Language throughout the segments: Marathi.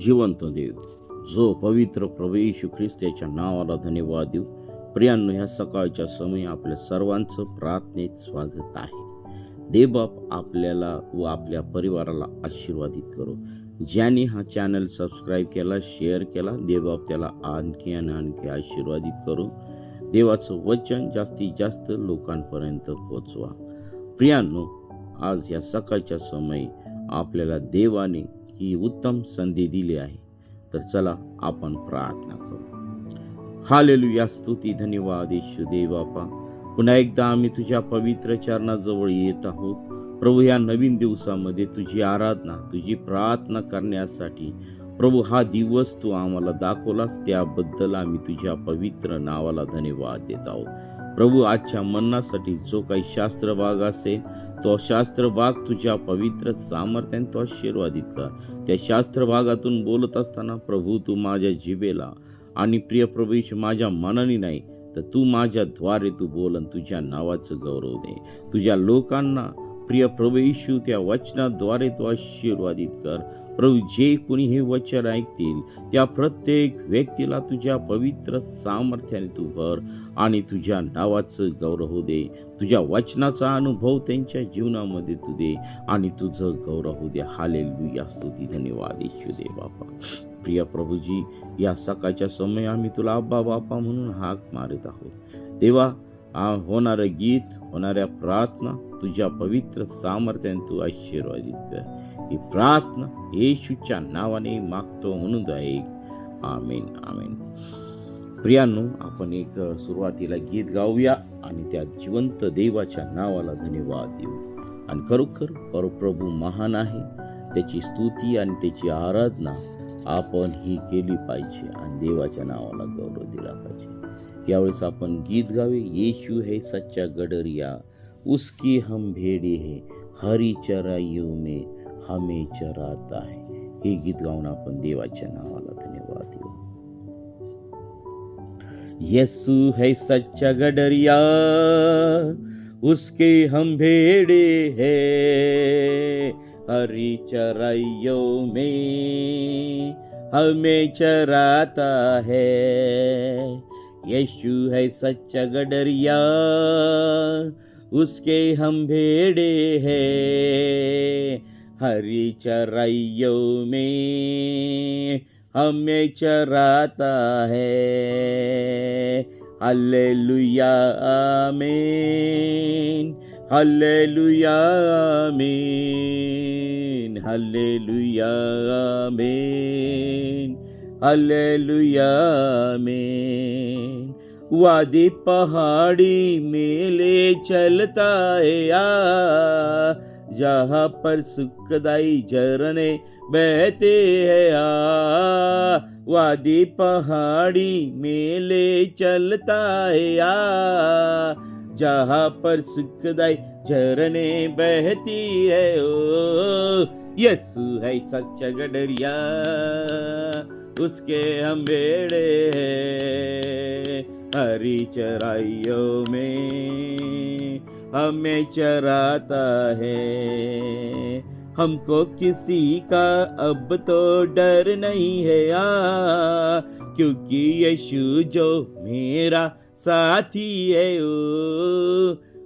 जिवंत देव. जो पवित्र प्रभू येशू ख्रिस्त याच्या नावाला धन्यवाद देऊ. प्रियांनो ह्या सकाळच्या समयी आपल्या सर्वांचं प्रार्थनेत स्वागत आहे. देवबाप आपल्याला व आपल्या परिवाराला आशीर्वादित करो. ज्याने हा चॅनल सबस्क्राईब केला शेअर केला देवबाप त्याला आणखी आणि आणखी आशीर्वादित करो. देवाचं वचन जास्तीत जास्त लोकांपर्यंत पोचवा. प्रियांनो आज या सकाळच्या समयी आपल्याला देवाने ही उत्तम संधी दिली आहे. तर चला आपण प्रार्थना करू. हालेलू या स्तुती धन्यवाद येशू देवापा पुन्हा एकदा आम्ही तुझ्या पवित्र चरणाजवळ येत आहोत. प्रभू या नवीन दिवसामध्ये तुझी आराधना तुझी प्रार्थना करण्यासाठी प्रभू हा दिवस तू आम्हाला दाखवलास. त्याबद्दल आम्ही तुझ्या पवित्र नावाला धन्यवाद देत आहोत. प्रभू आजच्या मन्नासाठी जो काही शास्त्र भाग असेल तो शास्त्रभाग तुझ्या पवित्र सामर्थ्याने तो आशीर्वादित कर. त्या शास्त्रभागातून बोलत असताना प्रभू तू माझ्या जिभेला आणि प्रिय प्रवेश माझ्या मनाने नाही तर तू माझ्याद्वारे तू बोलन तुझ्या नावाचं गौरव दे. तुझ्या लोकांना प्रिय प्रवेशू त्या वचनाद्वारे तू आशीर्वादित कर. प्रभू जे कोणी हे वचन ऐकतील त्या प्रत्येक व्यक्तीला तुझ्या पवित्र सामर्थ्याने तू भर आणि तुझ्या नावाचं गौरव होऊ दे. तुझ्या वचनाचा अनुभव त्यांच्या जीवनामध्ये तू दे आणि तुझं गौरव होऊ दे. हालेल या स्तुती धन्यवाद येशू दे बापा. प्रिय प्रभूजी या सकाळच्या समय आम्ही तुला आब्बा बापा म्हणून हाक मारत आहोत. तेव्हा होणारं गीत होणाऱ्या प्रार्थना तुझ्या पवित्र सामर्थ्याने तू आशीर्वादित कर. ही प्रार्थना येशूच्या नावाने मागतो म्हणून ऐक आमेन आमेन प्रियांनो आपण एक सुरुवातीला गीत गाऊया आणि त्या जिवंत देवाच्या नावाला धन्यवाद देऊ आणि खरोखर परप्रभू महान आहे त्याची स्तुती आणि त्याची आराधना आपण ही केली पाहिजे आणि देवाच्या नावाला गौरव दिला पाहिजे यावेळेस आपण गीत गावे येशू है सच्चा गडरिया उसकी हम भेड़ी है हरी चराइयों में हमें चराता है। हे गीत गाऊन आपण देवाच्या नावाला धन्यवाद देऊ. यस्सु है सच्चा गडरिया, उसके हम भेड़े हैं। हरी चराइयों में हमें चराता है। यीशु है सच्चा गडरिया, उसके हम भेड़े हैं। हरी चराइयों में हमें चराता है। हल्लेलुया आमीन। हल्लेलुया आमीन। हल्लेलुया आमीन। हल्लेलुया आमीन। वादी पहाड़ी मेले चलता है आ। जहाँ पर सुखदाई झरने बहते हैं आ वादी पहाड़ी मेले चलता है आ जहाँ पर सुखदाई झरने बहती है ओ यस्सु है सच्चा गडरिया, उसके हम बेड़े हैं, हरी चराइयों में। हमें चराता है। हमको किसी का अब तो डर नहीं है, आ, क्योंकि यीशु जो मेरा साथी है, ओ,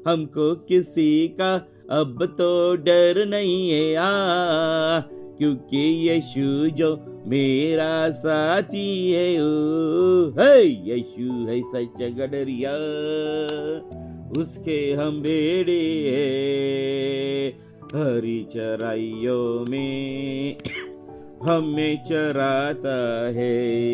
हमको किसी का अब तो डर नहीं है, आ, क्योंकि यीशु जो मेरा साथी है, ओ। है, यीशु है सच्चा गडरिया। उसके हम हैं। हरी चराइयों में हमें चराता है।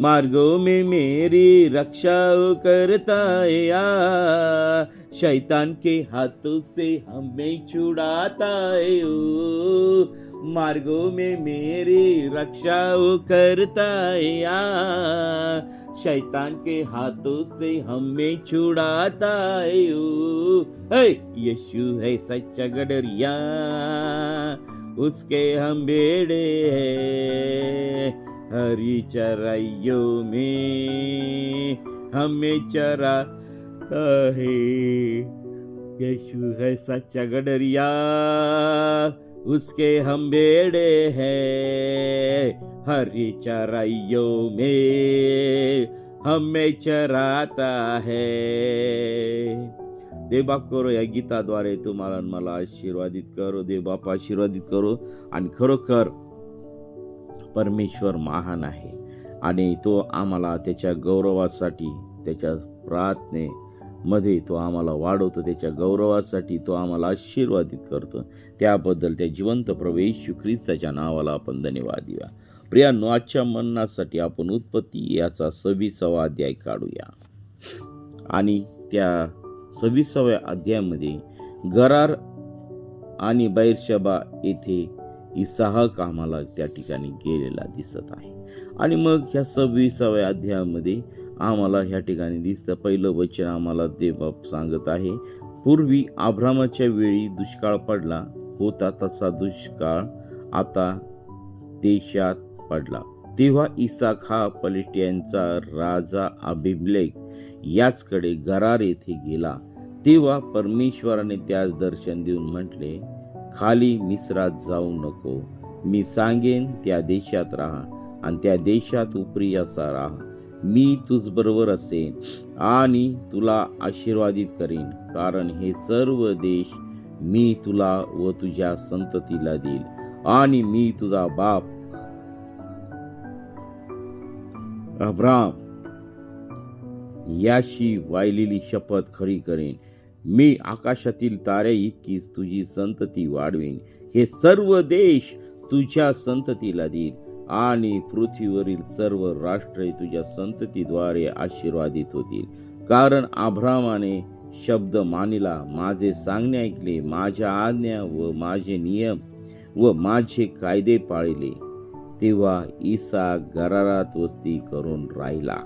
मार्गों में मेरी रक्षा करता है आ शैतान के हाथों से हमें छुड़ाता है ओ मार्गों में मेरी रक्षा करता है आ शैतान के हाथों से हमें छुड़ाता है यीशु है सच्चा गडरिया उसके हम बेड़े हैं। हरी चराइयों में हमें चराता है। यीशु है सच्चा गडरिया उसके हम बेड़े हैं। हरी चराइयों में हमें चराता है। देवबाप करो या गीताद्वारे तुम्हाला मला आशीर्वादित करो देवबाप आशीर्वादित करो. आणि खरोखर परमेश्वर महान आहे. आणि तो आम्हाला त्याच्या गौरवासाठी त्याच्या प्रार्थनेमध्ये तो आम्हाला वाढवतो त्याच्या गौरवासाठी तो आम्हाला आशीर्वादित करतो. त्याबद्दल त्या जिवंत प्रभू येशू ख्रिस्ताच्या नावाला आपण धन्यवाद देऊया. प्रियांनो आजच्या म्हणण्यासाठी आपण उत्पत्ती याचा सव्वीसावा अध्याय काढूया. आणि त्या सव्वीसाव्या अध्यायामध्ये गरार आणि बैरशबा येथे इसाहक आम्हाला त्या ठिकाणी गेलेला दिसत आहे. आणि मग ह्या सव्वीसाव्या अध्यायामध्ये आम्हाला ह्या ठिकाणी दिसतं. पहिलं वचन आम्हाला देवबाप सांगत आहे पूर्वी आभ्रामाच्या वेळी दुष्काळ पडला होता तसा दुष्काळ आता देशात पडला. तेव्हा इसाक हा पलिस्टियांचा राजा अभिमलेख याचकडे गरार येथे गेला. तेव्हा परमेश्वराने त्यास दर्शन देऊन म्हटले खाली मिस्रात जाऊ नको. मी सांगेन त्या देशात राहा आणि त्या देशात उपरी असा राहा. मी तुझबरोबर असेन आणि तुला आशीर्वादित करीन कारण हे सर्व देश मी तुला व तुझ्या संततीला देईल आणि मी तुझा बाप अब्राम याशी वाहिलेली शपथ खरी करेन. मी आकाशातील तारे इतकीच तुझी संतती वाढवेन. हे सर्व देश तुझ्या संततीला देईल आणि पृथ्वीवरील सर्व राष्ट्रे तुझ्या संततीद्वारे आशीर्वादित होतील. कारण आभ्रामाने शब्द मानिला माझे सांगणे ऐकले माझ्या आज्ञा व माझे नियम व माझे कायदे पाळले. तेव्हा ईसा गरारात वस्ती करून राहिला.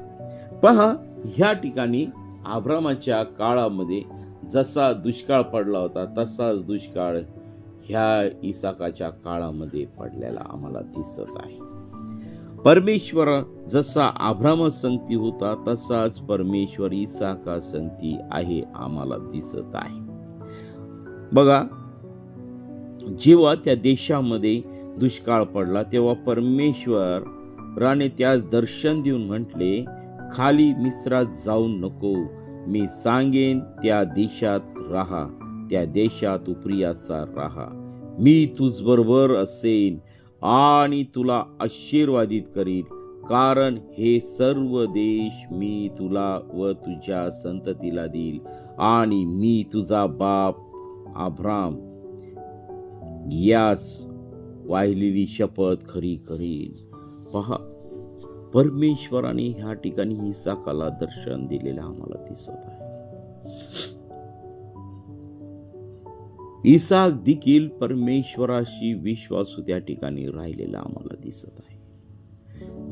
पहा ह्या ठिकाणी आभ्रामाच्या काळामध्ये जसा दुष्काळ पडला होता तसाच दुष्काळ ह्या इसाकाच्या काळामध्ये पडलेला आम्हाला दिसत आहे. परमेश्वर जसा आभ्राम संगती होता तसाच परमेश्वर इसाका संगती आहे आम्हाला दिसत आहे. बघा जेव्हा त्या देशामध्ये दुष्काळ पडला तेव्हा परमेश्वराने त्यास दर्शन देऊन म्हटले खाली मिस्रात जाऊ नको. मी सांगेन त्या देशात राहा. त्या देशात उप्रियाचा राहा. मी तुझबरोबर असेन आणि तुला आशीर्वादित करीन. कारण हे सर्व देश मी तुला व तुझ्या संततीला देईल आणि मी तुझा बाप आभ्राम यास वाहिलेली शपथ खरी करीन. पहा परमेश्वराने ह्या ठिकाणी ही साकाला दर्शन दिलेलं आम्हाला दिसत आहे. इसाक देखील परमेश्वराशी विश्वासू त्या ठिकाणी राहिलेला आम्हाला दिसत आहे.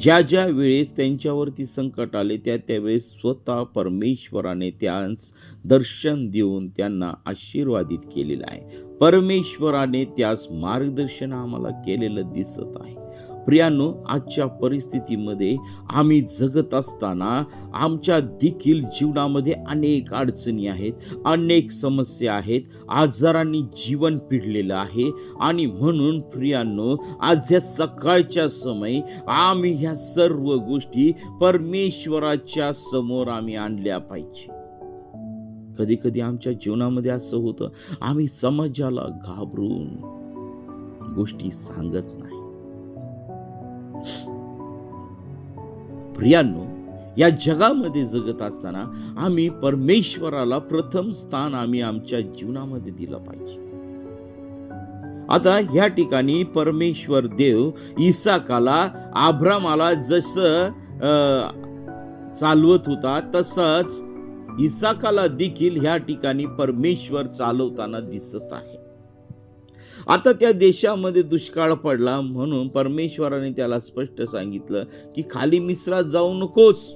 ज्या ज्या वेळेस त्यांच्यावरती संकट आले त्या त्यावेळेस स्वतः परमेश्वराने त्यास दर्शन देऊन त्यांना आशीर्वादित केलेलं आहे. परमेश्वराने त्यास मार्गदर्शन आम्हाला केलेलं दिसत आहे. प्रियानो आजच्या परिस्थितीमध्ये आम्ही जगत असताना आमच्या देखील जीवनामध्ये अनेक अडचणी आहेत अनेक समस्या आहेत आजारांनी जीवन पिडलेलं आहे आणि म्हणून प्रियांनो आज या सकाळच्या समय आम्ही ह्या सर्व गोष्टी परमेश्वराच्या समोर आम्ही आणल्या पाहिजे. कधी कधी आमच्या जीवनामध्ये असं होतं आम्ही समाजाला घाबरून गोष्टी सांगत प्रियांनो या जगामध्ये जगत असताना आम्ही परमेश्वराला प्रथम स्थान आम्ही आमच्या जीवनामध्ये दिलं पाहिजे. आता ह्या ठिकाणी परमेश्वर देव इसाकाला आभ्रामाला जसं चालवत होता तसंच इसाकाला देखील ह्या ठिकाणी परमेश्वर चालवताना दिसत आहे. आता त्या देशामध्ये दुष्काळ पडला म्हणून परमेश्वराने त्याला स्पष्ट सांगितलं की खाली मिश्रात जाऊ नकोस.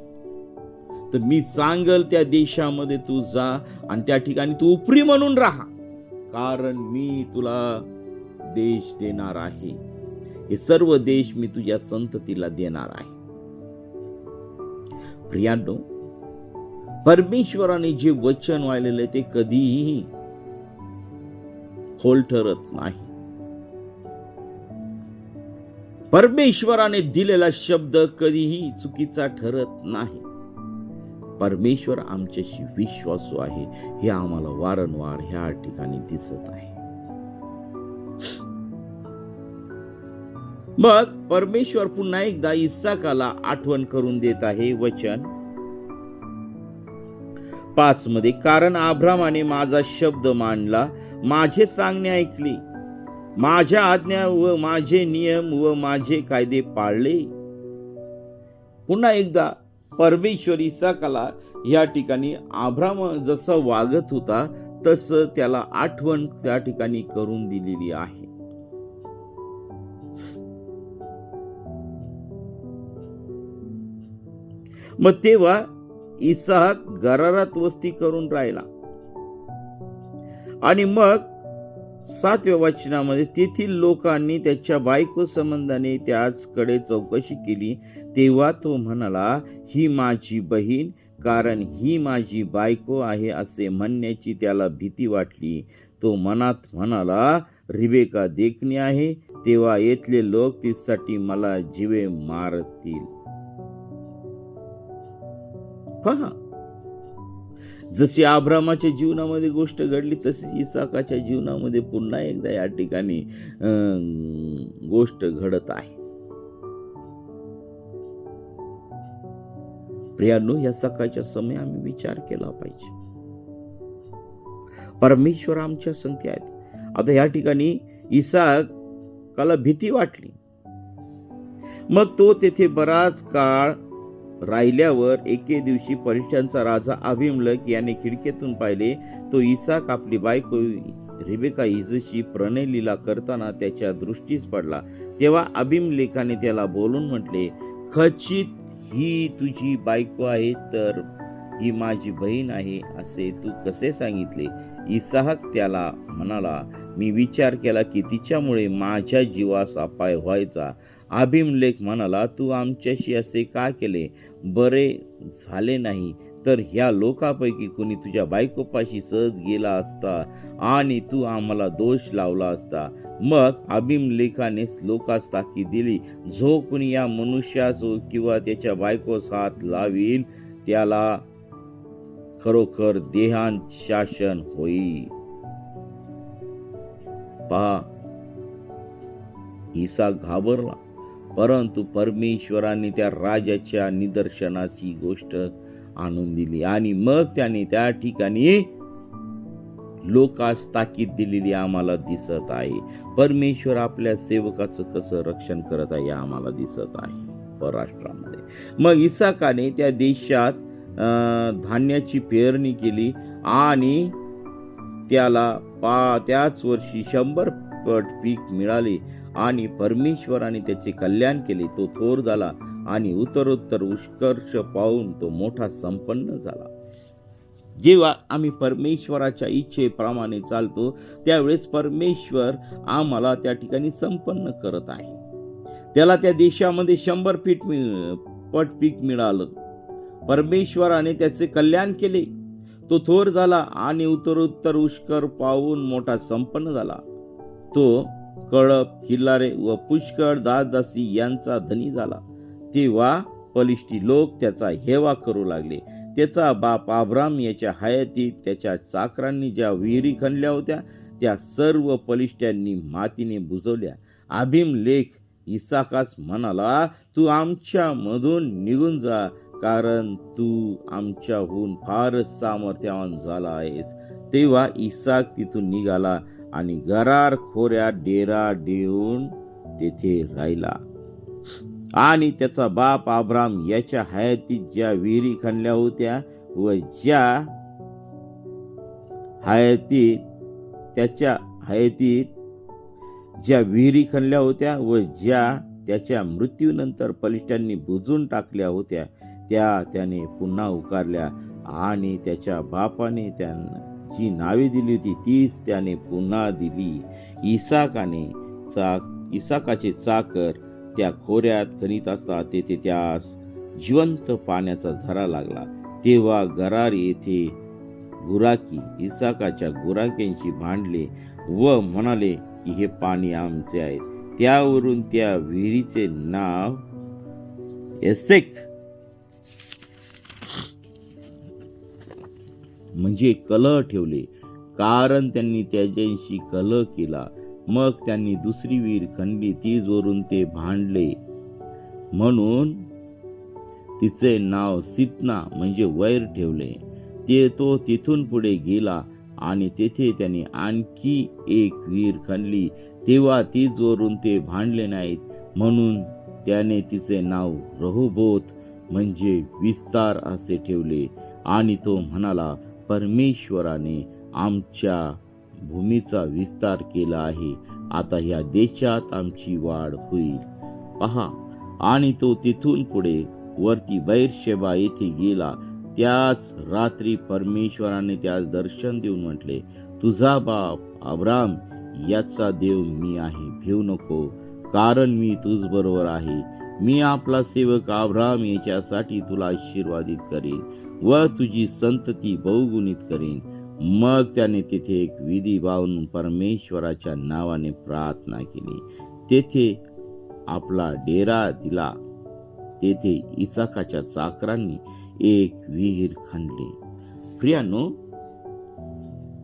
तर मी सांगल त्या देशामध्ये तू जा आणि त्या ठिकाणी तू उपरी म्हणून राहा. कारण मी तुला देश देणार आहे. हे सर्व देश मी तुझ्या संततीला देणार आहे. प्रियांनो परमेश्वराने जे वचन वाहिलेलं आहे ते कधीही खोल ठरत नाही. परमेश्वराने दिलेला शब्द कधीही चुकीचा ठरत नाही. परमेश्वर आमच्याशी विश्वासू आहे हे आम्हाला वारंवार ह्या ठिकाणी दिसत आहे. मग परमेश्वर पुन्हा एकदा इसाकाला आठवण करून देत आहे वचन. पाच मध्ये कारण आभ्रामाने माझा शब्द मांडला माझे सांगणे ऐकले. माझ्या आज्ञा व माझे नियम व माझे कायदे पाळले. पुन्हा एकदा परमेश्वर इसाकाला या ठिकाणी आभ्राम जसं वागत होता तसं त्याला आठवण त्या ठिकाणी करून दिलेली आहे. मग तेव्हा इसाक गरारात वस्ती करून राहिला. आणि मग सातव्या वाचनामध्ये तेथील लोकांनी त्याच्या बायको संबंधाने त्याचकडे चौकशी केली. तेव्हा तो म्हणाला ही माझी बहीण कारण ही माझी बायको आहे असे म्हणण्याची त्याला भीती वाटली. तो मनात म्हणाला रिबेका देखणी आहे तेव्हा येथले लोक तिसाठी मला जीवे मारतील. पहा जशी आभ्रामाच्या जीवनामध्ये गोष्ट घडली तशीच इसाकाच्या जीवनामध्ये पुन्हा एकदा या ठिकाणी गोष्ट घडत आहे. प्रियांनो या सकाळच्या समय आम्ही विचार केला पाहिजे. परमेश्वर आमच्या संख्या आहेत. आता या ठिकाणी इसाकाला भीती वाटली. मग तो तेथे बराच काळ राहिल्यावर एके दिवशी परिष्ठांचा राजा अभिमलक याने खिडकीतून पाहिले तो इसाक आपली बायको रिबेका हिजशी प्रणयलीला करताना त्याच्या दृष्टीस पडला. तेव्हा अभिमलेखाने त्याला बोलून म्हटले खचित ही तुझी बायको आहे तर ही माझी बहीण आहे असे तू कसे सांगितले? इसाहक त्याला म्हणाला मी विचार केला की तिच्यामुळे माझ्या जीवास अपाय व्हायचा. अभिमलेख म्हणाला तू आमच्याशी असे का केले? बरे झाले नाही. तर ह्या लोकापैकी कोणी तुझ्या बायकोपाशी सहज गेला असता आणि तू आम्हाला दोष लावला असता. मग अभिमलेखाने लोकास ताकी दिली जो कोणी या मनुष्यास किंवा त्याच्या बायकोस हात लावील त्याला खरोखर देहांत शासन होईल. पहा ईसा घाबरला. परंतु परमेश्वराने त्या राजाच्या निदर्शनाची गोष्ट आणून दिली. आणि मग त्याने त्या ठिकाणी लोकास ताकीद दिलेली आम्हाला दिसत आहे. परमेश्वर आपल्या सेवकाचं कसं रक्षण करत आहे आम्हाला दिसत आहे. परराष्ट्रामध्ये. मग इसाकाने त्या देशात धान्याची पेरणी केली आणि त्याला पा त्याच वर्षी शंभर पट पीक मिळाले. आणि परमेश्वराने त्याचे कल्याण केले तो थोर झाला आणि उत्तरोत्तर उत्कर्ष पाहून तो मोठा संपन्न झाला. जेव्हा आम्ही परमेश्वराच्या इच्छेप्रमाणे चालतो त्यावेळेस परमेश्वर आम्हाला त्या ठिकाणी संपन्न करत आहे. त्याला त्या देशामध्ये शंभर पीठ मिळ पट पीक मिळालं. परमेश्वराने त्याचे कल्याण केले. तो थोर झाला आणि उत्तरोत्तर उष्कर पाहून मोठा संपन्न झाला. तो कळप किल्लारे व पुष्कळ दासदासी यांचा धनी झाला. तेव्हा पलिष्टी लोक त्याचा हेवा करू लागले. त्याचा बाप आब्राम याच्या हयातीत त्याच्या चाकरांनी ज्या विहिरी खणल्या होत्या त्या सर्व पलिष्ट्यांनी मातीने बुजवल्या. आभिम लेख इसाकास म्हणाला तू आमच्यामधून निघून जा कारण तू आमच्याहून फारच सामर्थ्यवान झाला आहेस. तेव्हा इसाक तिथून निघाला. आणि गरार खोऱ्या डेरा देऊन तेथे राहिला. आणि त्याचा बाप आब्राम याच्या हयातीत ज्या विहिरी खणल्या होत्या व ज्या हयातीत त्याच्या हयातीत ज्या विहिरी खणल्या होत्या व ज्या त्याच्या मृत्यूनंतर पलिष्ठांनी बुजून टाकल्या होत्या त्या त्याने पुन्हा उकारल्या आणि त्याच्या बापाने त्यांना जी नावे दिली होती तीच त्याने पुन्हा दिली. इसाकाने चाक इसाकाचे चाकर त्या खोऱ्यात खणीत असता तेथे त्यास जिवंत पाण्याचा झरा लागला. तेव्हा गरार येथे गुराकी इसाकाच्या गुराक्यांशी भांडले व म्हणाले की हे पाणी आमचे आहे. त्यावरून त्या विहिरीचे नाव एसेक म्हणजे कलह ठेवले. कारण त्यांनी त्याच्याशी कलह केला. मग त्यांनी दुसरी वीर खणली ती जोरून ते भांडले. म्हणून तिचे नाव सितना म्हणजे वैर ठेवले. ते तो तिथून पुढे गेला आणि तेथे त्याने आणखी एक वीर खणली तेव्हा ती जोरून ते भांडले नाहीत. म्हणून त्याने तिचे नाव रहुबोत म्हणजे विस्तार असे ठेवले. आणि तो म्हणाला परमेश्वराने आमच्या भूमीचा विस्तार केला आहे. आता ह्या देशात आमची वाढ होईल. पहा आणि तो तिथून पुढे वरती बैरशेबा येथे गेला. त्याच रात्री परमेश्वराने त्यास दर्शन देऊन म्हटले तुझा बाप अब्राम याचा देव मी आहे. भिऊ नको कारण मी तुझबरोबर आहे. मी आपला सेवक अब्राम याच्यासाठी तुला आशीर्वादित करेन. व तुझी संतती बहुगुणित करीन. मग त्याने तेथे एक विधी बावून परमेश्वराच्या नावाने प्रार्थना केली. तेथे आपला डेरा दिला. तेथे इसाकाच्या चाकरांनी एक विहीर खणली. प्रियानो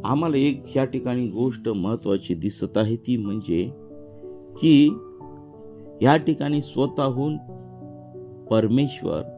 आम्हाला एक ह्या ठिकाणी गोष्ट महत्वाची दिसत आहे ती म्हणजे की या ठिकाणी स्वतःहून परमेश्वर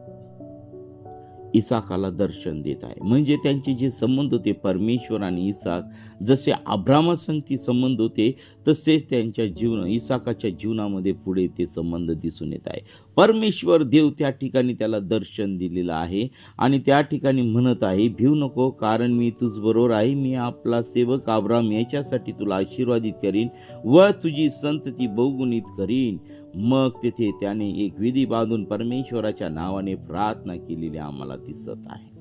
इसाकाला दर्शन देत आहे. म्हणजे त्यांचे जे संबंध होते परमेश्वर आणि इसाक जसे आभ्रामासंगती संबंध होते तसेच त्यांच्या जीवन इसाकाच्या जीवनामध्ये पुढे ते संबंध दिसून येत आहे. परमेश्वर देव त्या ठिकाणी त्याला दर्शन दिलेलं आहे आणि त्या ठिकाणी म्हणत आहे भिऊ नको कारण मी तुझबरोबर आहे. मी आपला सेवक आभ्राम याच्यासाठी तुला आशीर्वादित करीन. व तुझी संतती बहुगुणित करीन. मग तेथे त्याने एक विधी बांधून परमेश्वराच्या नावाने प्रार्थना केलेली आम्हाला दिसत आहे.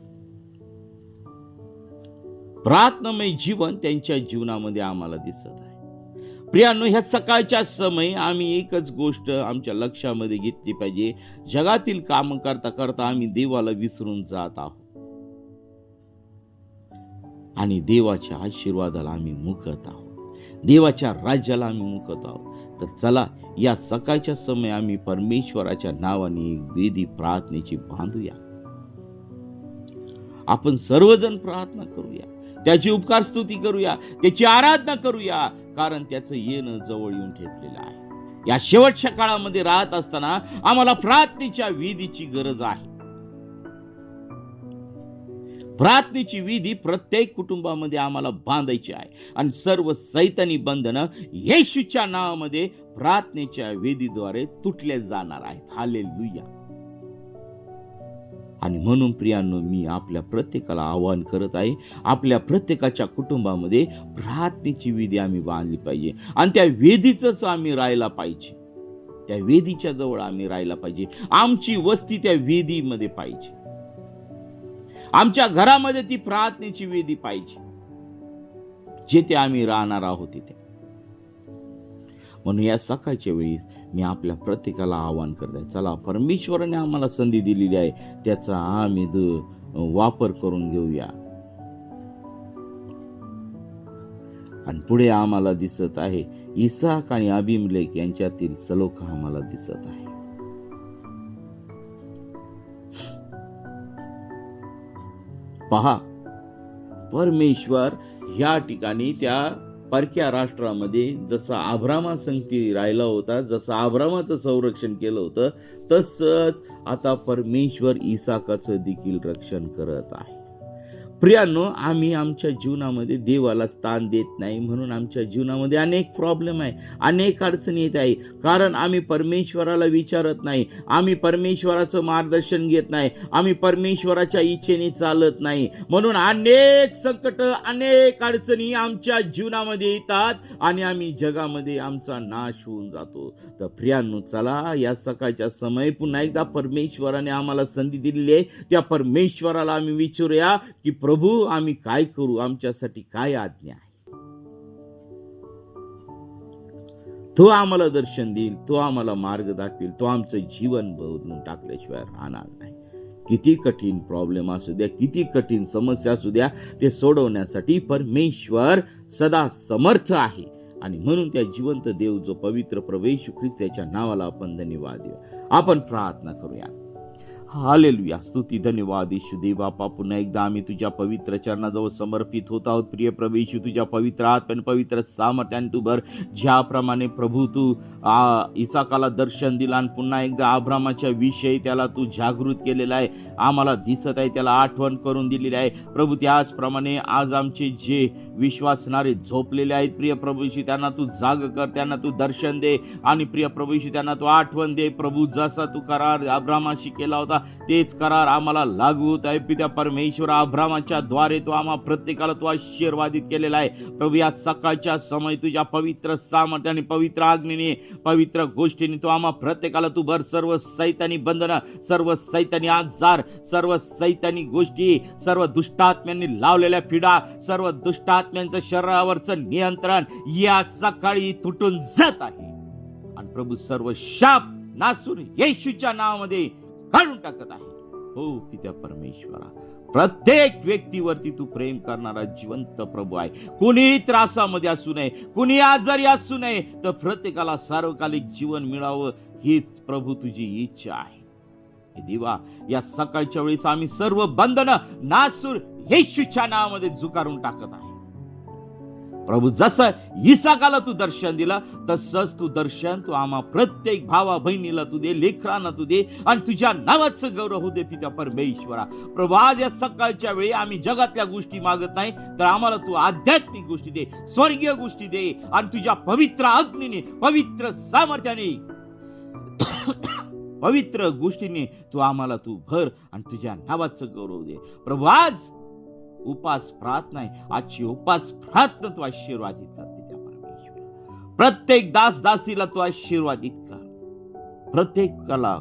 प्रार्थनामय जीवन त्यांच्या जीवनामध्ये आम्हाला दिसत आहे. प्रियानो ह्या सकाळच्या समय आम्ही एकच गोष्ट आमच्या लक्षामध्ये घेतली पाहिजे. जगातील काम करता करता आम्ही देवाला विसरून जात आहोत. आणि देवाच्या आशीर्वादाला आम्ही मुकत आहोत. देवाच्या राज्याला आम्ही मुकत आहोत. तर चला या सकाळच्या समय आम्ही परमेश्वराच्या नावाने एक वेदी प्रार्थनेची बांधूया. आपण सर्वजण प्रार्थना करूया. त्याची उपकार स्तुती करूया. त्याची आराधना करूया. कारण त्याचं येणं जवळ येऊन ठेपलेलं आहे. या शेवटच्या काळामध्ये राहत असताना आम्हाला प्रार्थनेच्या विधीची गरज आहे. प्रार्थनेची विधी प्रत्येक कुटुंबामध्ये आम्हाला बांधायची आहे. आणि सर्व सैतानी बंधनं येशूच्या नावामध्ये प्रार्थनेच्या विधीद्वारे तुटले जाणार आहेत. हाले आणि म्हणून प्रियांनो मी आपल्या प्रत्येकाला आवाहन करत आहे आपल्या प्रत्येकाच्या कुटुंबामध्ये प्रार्थनेची विधी आम्ही बांधली पाहिजे. आणि त्या वेदीतच आम्ही राहायला पाहिजे. त्या वेदीच्या जवळ आम्ही राहायला पाहिजे. आमची वस्ती त्या वेदीमध्ये पाहिजे. आमच्या घरामध्ये ती प्रार्थनेची वेदी पाहिजे. जेथे आम्ही राहणार आहोत तिथे. म्हणून या सकाळच्या वेळी मी आपल्या प्रत्येकाला आवाहन करत आहे चला परमेश्वराने आम्हाला संधी दिलेली आहे त्याचा आम्ही द- वापर करून घेऊया. आणि पुढे आम्हाला दिसत आहे इसाक आणि अभिमलेख यांच्यातील सलोखा आम्हाला दिसत आहे. पहा. परमेश्वर ह्या ठिकाणी त्या परक्या राष्ट्रामध्ये जसा आभ्रामा संगती राहिला होता जसं आभ्रामाचं संरक्षण केलं होतं तसंच आता परमेश्वर इसाकाचं देखील रक्षण करत आहे. प्रियांनो आम्ही आमच्या जीवनामध्ये देवाला स्थान देत नाही म्हणून आमच्या जीवनामध्ये अनेक प्रॉब्लेम आहे अनेक अडचणी येत आहे. कारण आम्ही परमेश्वराला विचारत नाही आम्ही परमेश्वराचं मार्गदर्शन घेत नाही आम्ही परमेश्वराच्या इच्छेने चालत नाही. म्हणून अनेक संकट अनेक अडचणी आमच्या जीवनामध्ये येतात आणि आम्ही जगामध्ये आमचा नाश होऊन जातो. तर प्रियांनो चला या सकाळच्या समय पुन्हा एकदा परमेश्वराने आम्हाला संधी दिलेली आहे. त्या परमेश्वराला आम्ही विचारूया की प्रभू आम्ही काय करू? आमच्यासाठी काय आज्ञा आहे? तो आम्हाला दर्शन देईल तो आम्हाला मार्ग दाखवेल तो आमचं जीवन बदलून टाकल्याशिवाय राहणार नाही. किती कठीण प्रॉब्लेम असू द्या किती कठीण समस्या असू द्या ते सोडवण्यासाठी परमेश्वर सदा समर्थ आहे. आणि म्हणून त्या जिवंत देव जो पवित्र प्रवेश ख्रिस्ताच्या नावाला आपण धन्यवाद देऊ. आपण प्रार्थना करूया हालेलुया. स्तुती धन्यवाद. येशू दे बापा पुन्हा एकदा आम्ही तुझ्या पवित्र चरणाजवळ समर्पित होत आहोत. प्रिय प्रभू तुझ्या पवित्र आत्म्याने पवित्र सामर्थ्याने तू भर. ज्याप्रमाणे प्रभू तू आ, इसाकाला दर्शन दिला आणि पुन्हा एकदा आभ्रामाच्या विषयी त्याला तू जागृत केलेला आहे. आम्हाला दिसत आहे त्याला आठवण करून दिलेली आहे. प्रभू त्याचप्रमाणे आज आमचे जे विश्वासणारे झोपलेले आहेत प्रिय प्रभूशी त्यांना तू जाग कर त्यांना तू दर्शन दे. आणि प्रिय प्रभूशी त्यांना तू आठवण दे. प्रभू जसा तू करार आभ्रामाशी केला होता तेच करार आम्हाला लागू होत आहे. पित्या परमेश्वर अभ्रामाच्या द्वारे तो आम्हा प्रत्येकाला तो आशीर्वादित केलेला आहे. प्रभू या सकाळच्या समय तुझ्या पवित्र सामर्थ्याने पवित्र आज्ञेने पवित्र गोष्टीने तो आम्हा प्रत्येकाला तू भर. सर्व सैतानी बंधनं सर्व सैतानी आजार सर्व सैतानी गोष्टी सर्व दुष्टात्म्यांनी लावलेल्या पिढा सर्व दुष्टात्म्यांचं शरीरावरचं नियंत्रण या सकाळी तुटून जात आहे. आणि प्रभू सर्व शाप नासून येशूच्या नावामध्ये काढून टाकत आहे. हो पित्या परमेश्वरा प्रत्येक व्यक्तीवरती तू प्रेम करणारा जिवंत प्रभू आहे. कुणी त्रासामध्ये असू नये कुणी आजारी असू नये तर प्रत्येकाला सार्वकालिक जीवन मिळावं हीच प्रभू तुझी इच्छा आहे. हे देवा या सकाळच्या वेळेस आम्ही सर्व बंधनं नासूर हे नावामध्ये झुकारून टाकत आहे. प्रभू जसं इसाकाला तू दर्शन दिलं तसंच तू दर्शन तू आम्हा प्रत्येक भावा बहिणीला तू दे लेखरांना तू दे आणि तुझ्या नावाचं गौरव होऊ दे पिता परमेश्वरा. प्रभू आज या सकाळच्या वेळी आम्ही जगातल्या गोष्टी मागत नाही तर आम्हाला तू आध्यात्मिक गोष्टी दे स्वर्गीय गोष्टी दे आणि तुझ्या पवित्र अग्नीने पवित्र सामर्थ्याने पवित्र गोष्टीने तू आम्हाला तू भर आणि तुझ्या नावाचं गौरव दे. प्रभू आज उपास प्रात नाही आजची उपास प्रार्थना तू आशीर्वादित कर त्या परमेश्वर प्रत्येक दास दासीला तू आशीर्वादित कर प्रत्येकाला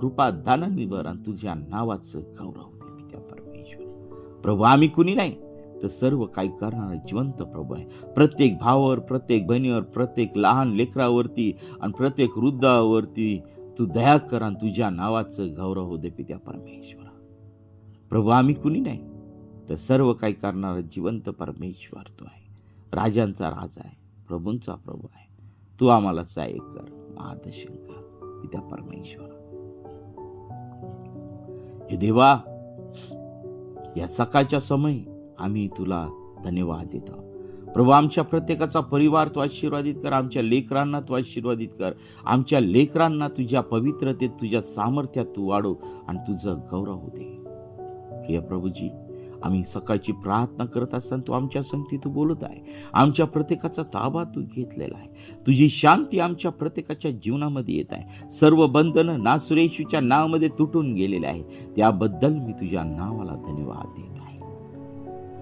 कृपा दानाने भर आणि तुझ्या नावाचं गौरव दे पित्या परमेश्वर प्रभू आम्ही कुणी नाही तर सर्व काही करणारा जिवंत प्रभू आहे. प्रत्येक भावावर प्रत्येक बहिणीवर प्रत्येक लहान लेकरावरती आणि प्रत्येक वृद्धावरती तू दया कर आणि तुझ्या नावाचं गौरव होऊ दे पित्या परमेश्वर प्रभू आम्ही कुणी नाही तर सर्व काही करणारा जिवंत परमेश्वर तो आहे. राजांचा राजा आहे. प्रभूंचा प्रभू आहे. तू आम्हाला सहाय्य कर मार्गदर्शन कर पित्या परमेश्वर. हे देवा या सकाळच्या समय आम्ही तुला धन्यवाद देत आहोत. प्रभू आमच्या प्रत्येकाचा परिवार तू आशीर्वादित कर आमच्या लेकरांना तू आशीर्वादित कर. आमच्या लेकरांना तुझ्या पवित्रतेत तुझ्या सामर्थ्यात तू वाढव आणि तुझं गौरव होते प्रिय प्रभूजी आम्ही सकाळची प्रार्थना करत असताना तू आमच्या संगती तू बोलत आहे. आमच्या प्रत्येकाचा ताबा तू घेतलेला आहे. तुझी शांती आमच्या प्रत्येकाच्या जीवनामध्ये येत आहे. सर्व बंधनं नासुरेशूच्या नावामध्ये तुटून गेलेले आहे. त्याबद्दल मी तुझ्या नावाला धन्यवाद देत आहे.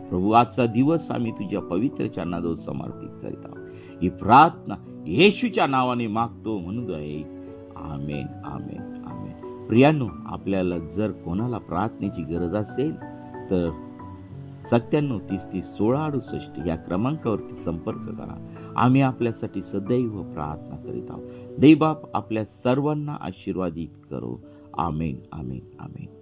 प्रभू आजचा दिवस आम्ही तुझ्या पवित्र चरणाजवळ समर्पित करीत आहोत. ही प्रार्थना येशूच्या नावाने मागतो म्हणून आहे आमेन आमेन आमेन. प्रियानो आपल्याला जर कोणाला प्रार्थनेची गरज असेल तर सत्त्याण्णव तीस तीस सोळा अडुसष्ट या क्रमांकावरती संपर्क करा. आम्ही आपल्यासाठी सदैव प्रार्थना करीत आहोत. देवबाप आपल्या सर्वांना आशीर्वादित करो. आमेन आमेन आमेन.